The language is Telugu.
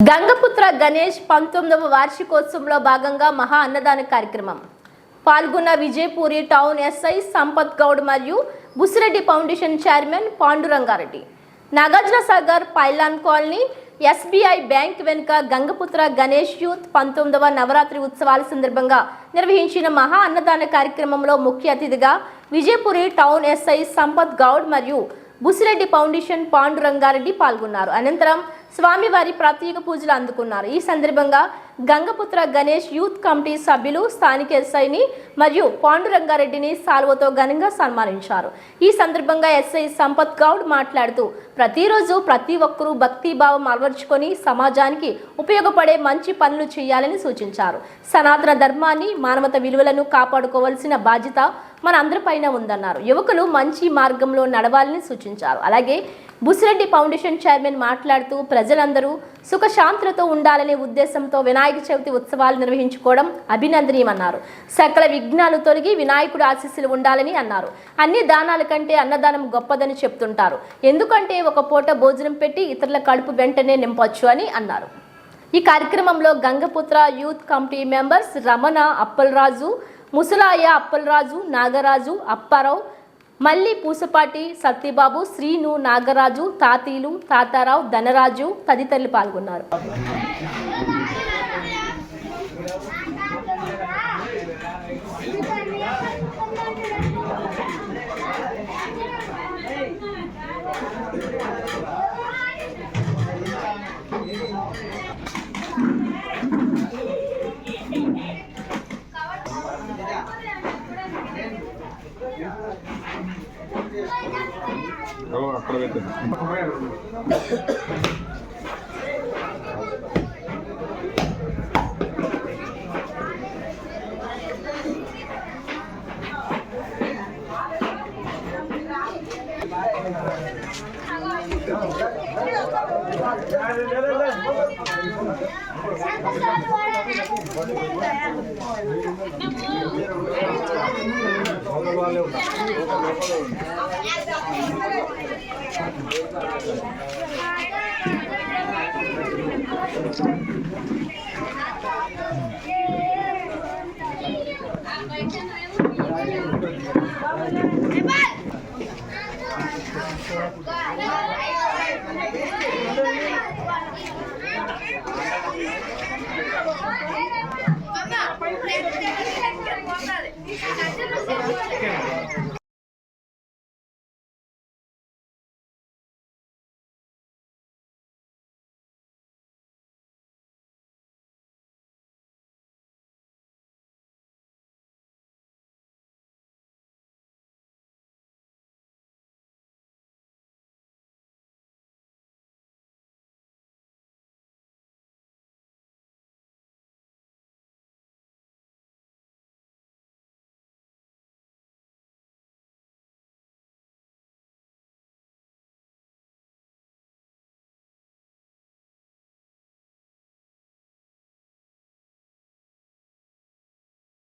గంగపుత్ర గణేష్ పంతొమ్మిదవ వార్షికోత్సవంలో భాగంగా మహా అన్నదాన కార్యక్రమం. పాల్గొన్న విజయపూరి టౌన్ ఎస్ఐ సంపత్ గౌడ్ మరియు Busireddy foundation chairman Pandurangareddy. Nagarjuna Sagar pylon colony SBI bank వెనుక గంగపుత్ర గణేష్ యూత్ పంతొమ్మిదవ నవరాత్రి ఉత్సవాల సందర్భంగా నిర్వహించిన మహా అన్నదాన కార్యక్రమంలో ముఖ్య అతిథిగా విజయపురి టౌన్ ఎస్ఐ సంపత్ గౌడ్ మరియు బుసిరెడ్డి ఫౌండేషన్ పాండురంగారెడ్డి పాల్గొన్నారు. అనంతరం స్వామివారి ప్రత్యేక పూజలు అందుకున్నారు. ఈ సందర్భంగా గంగపుత్ర గణేష్ యూత్ కమిటీ సభ్యులు స్థానిక ఎస్ఐని మరియు పాండురంగారెడ్డిని సాల్వతో ఘనంగా సన్మానించారు. ఈ సందర్భంగా ఎస్ఐ సంపత్ గౌడ్ మాట్లాడుతూ ప్రతిరోజు ప్రతి ఒక్కరూ భక్తిభావం అలవర్చుకొని సమాజానికి ఉపయోగపడే మంచి పనులు చేయాలని సూచించారు. సనాతన ధర్మాన్ని మానవత విలువలను కాపాడుకోవాల్సిన బాధ్యత మన అందరిపైన ఉందన్నారు. యువకులు మంచి మార్గంలో నడవాలని సూచించారు. అలాగే బుసిరెడ్డి ఫౌండేషన్ చైర్మన్ మాట్లాడుతూ ప్రజలందరూ సుఖశాంతులతో ఉండాలనే ఉద్దేశంతో వినాయక చవితి ఉత్సవాలు నిర్వహించుకోవడం అభినందనీయమన్నారు. సకల విఘ్నాలు తొలగి వినాయకుడు ఆశీస్సులు ఉండాలని అన్నారు. అన్ని దానాల కంటే అన్నదానం గొప్పదని చెప్తుంటారు. ఎందుకంటే ఒక పూట భోజనం పెట్టి ఇతరుల కడుపు వెంటనే నింపొచ్చు అని అన్నారు. ఈ కార్యక్రమంలో Gangaputra youth committee members Ramana Appalaraju Musalaya Appalaraju Nagaraju Apparao Malli Pusapati Satyababu Srinu Nagaraju Tatilu Tatarao Dhanaraju తదితరులు పాల్గొన్నారు. Ahora, pruébete. లోపలే ఉన్నా లోపలే ఉన్నా అమ్మ কেন